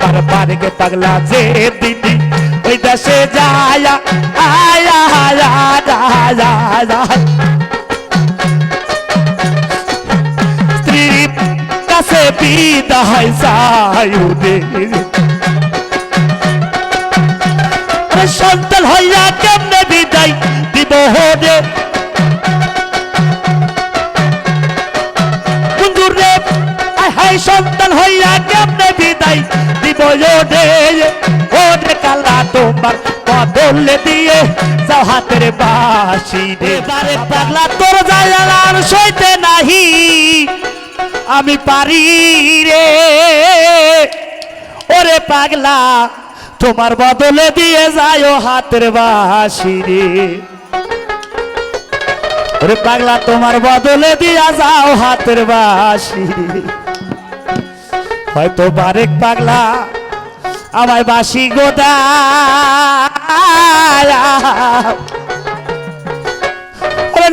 বারবার গে পাগলা যে দিদি ওই দেশে যায় আয়া আয়া আয়া স্ত্রীর কাছে বিদায় সায়ুদে সন্তান হইয়া কেমনে বিদায় দিব রে বন্ধুরে আয় হাই সন্তান হইয়া কেমনে বিদায় দিব রে ও রে কালা তোমার বদলে দিয়ে যাও হাতের বাসি রে। বারে পাগলা তোর যায় আর সইতে নাহি। আমি পারি রে। ওরে পাগলা তোমার বদলে দিয়ে যায় হাতের বাসি রে। ওরে পাগলা তোমার বদলে দিয়া যাও হাতের বাসি রে। হয়তো বারেক পাগলা, আমায় বাসি গোদা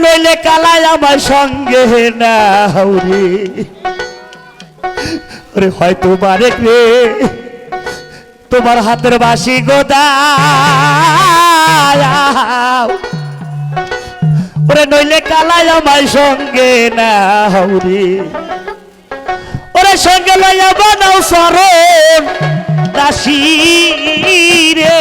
নইলে কালাই আমার সঙ্গে না রে। হয়তো বারেক রে, তোমার হাতের বাসি গোদা ওরে নইলে কালাই আমার সঙ্গে না রে। ওরে সঙ্গে লইয়া বানাও সরণ দাসী রে।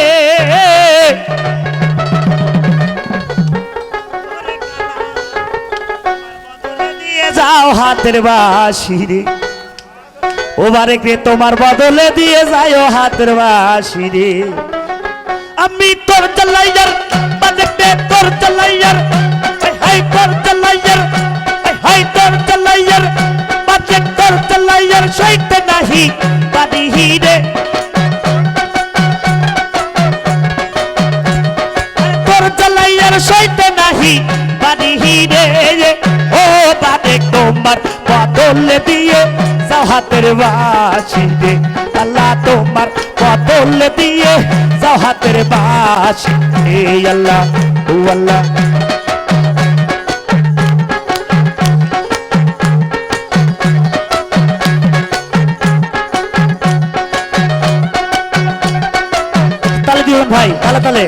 যাও হাতের বাসি রে। ও বারে তোমার বদলে দিয়ে যাও হাতের বাসি রে। আমি তোর চালাইয়ার বাজেতে তোর চালাইয়ার হাই তোর চালাইয়ার। সইতে নাহি বাদি রে তোর চালাইয়ার সইতে নাহি বাদি রে ও বাদে তোমার বদলে দিয়ে যাও হাতের বাসি রে আল্লাহ তোমার বদলে দিয়ে যাও হাতের বাসি রে আল্লাহ ও আল্লাহ ভাই তাহলে তালে।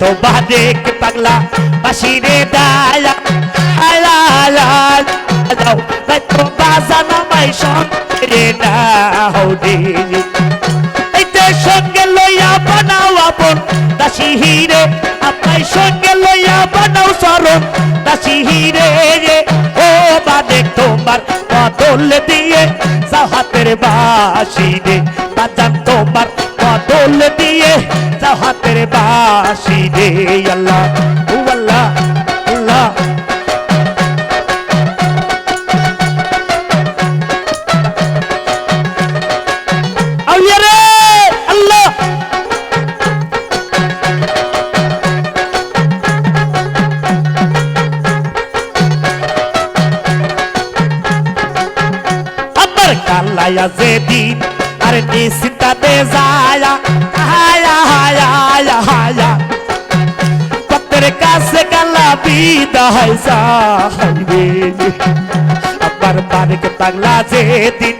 হয়তো বাদেক পাগলা বাসিরে দায়া আয়া যাও হয়তো বাজানা মাই সঙ্গে না হৌরে এইতে সঙ্গে লইয়া বানাও আপন, দাসী হিরে আপনার সঙ্গে লইয়া বানাও সরণ দাসী হিরে রে, ও বাদে তোমার বদল দিয়ে যাও হাতের বাসি রে, বাজান তোমার বদল দিয়ে যাও হাতের বাসি রে আল্লাহ। নিশ্চিন্তাতে যায়া হায়া হায়া হায়া হায়া পত্রের কাছে কালা বিদায় যাইবে আবার বারিক পাগলা যেদিন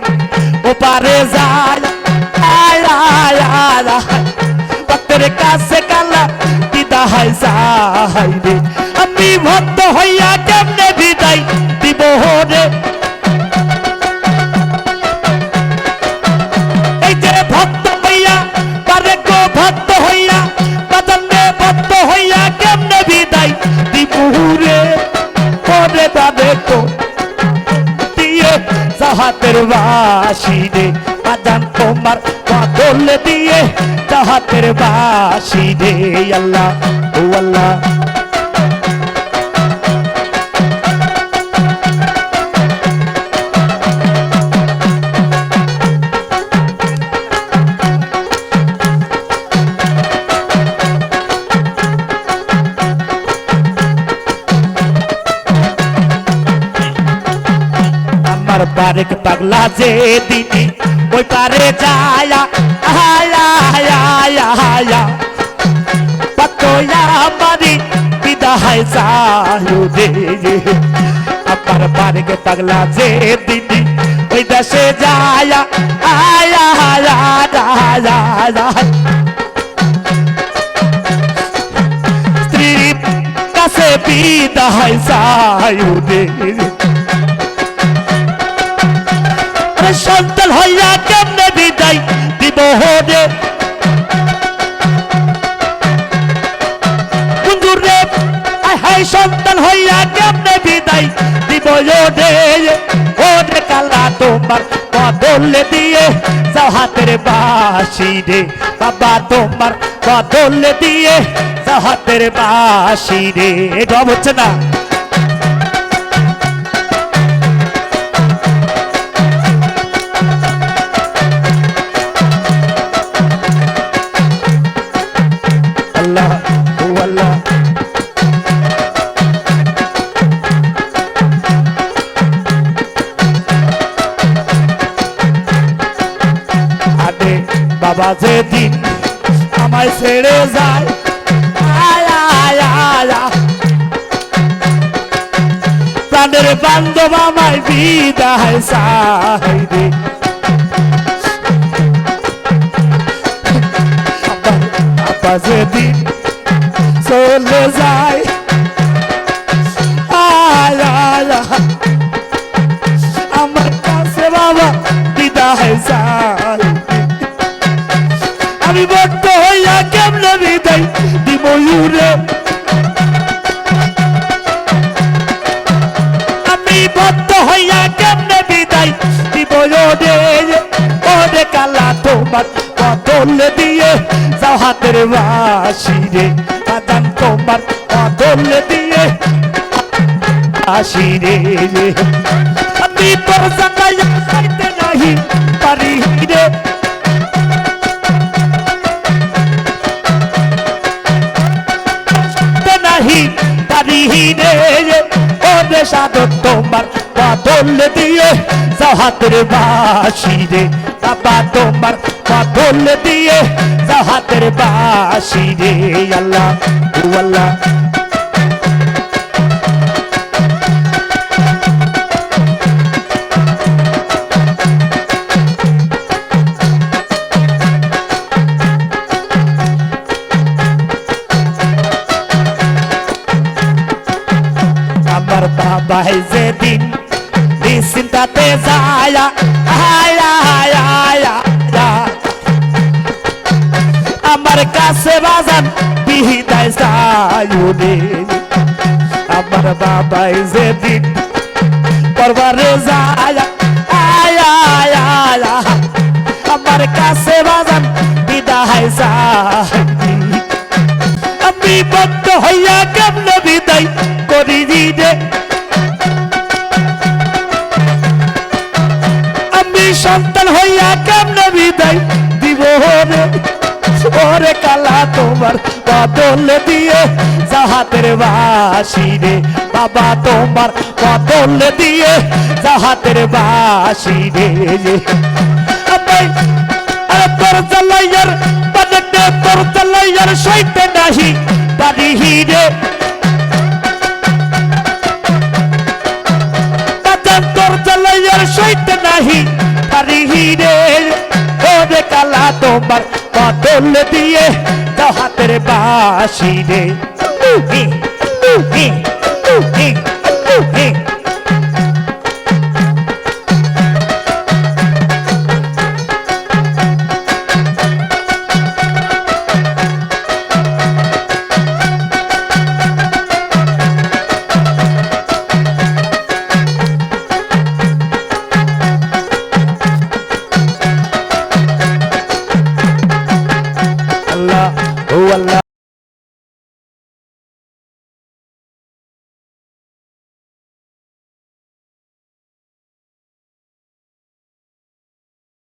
ও পারে যায় হায়া হায়া হায়া পত্রের কাছে কালা বিদায় যাইবে আমি ভক্ত হইয়া পরে পাবে তো দিয়ে জাহাতের বাসি রে বাজান তোমার বদল দিয়ে জাহাতের বাসি রে আল্লাহ, ও আল্লাহ। বারেক পাগলা যে দিদি ওই পারে যায়া আয়া আয়া আয়া আয়া পাতোয়া মারি বিদায় যায়ু রে আমার বারেক পাগলা যে দিদি ওই দেশে যায়া আয়া আয়া আয়া আয়া স্ত্রীর কাছে বিদায় যায়ু রে আরে সন্তান হইয়া কেমনে বিদায় দিব রে বন্ধুর হায় সন্তান হইয়া কেমনে বিদায় দিব রে ও রে কালা তোমার বদলে দিয়ে যাও হাতের বাসি রে। বাবা, তোমার বদলে দিয়ে যাও হাতের বাসি রে। হচ্ছে না। বাবা যেদিন আমায় ছেড়ে যায়। আয়া আয়া আয়া প্রাণের বান্ধব আমায় বিদায় চাই রে। যেদিন চলে বদ্ধ হইয়া কেমনে বিদায় দিব ওরে ওরে কালা তোমার বদল দিয়ে যাও হাতের বাসি রে। কাদান তোমার বদল দিয়ে আসি রে আমি তোর বদল দিয়ে যাও হাতের বাসি রে বাবা তোমার বদল দিয়ে যাও হাতের বাসি রে আল্লাহ ও আল্লাহ আমার বাবা যেদিন আয়া আয়া আয়া আয়া। আমার কাছে বাজান বিহিতায় সায়ুনে আমার বাবাই যেদিন করবারে যায়। আমার কাছে বাজান বিদায় যায় হইয়া কেমন বিদায় দিব রে ওরে কালা তোমার বদল দিয়ে, জাহাতের বাসি রে। বাবা তোমার বদল দিয়ে, জাহাতের বাসি রে। তোর জ্বালাইয়ার বাজেটে তোর জ্বালাইয়ার সইতে নাহি বাড়ি রে। তোর জ্বালাইয়ার সইতে নাহি বাড়ি রে ওরে কালা তোমার বদল দিয়ে দাও হাতের বাসি রে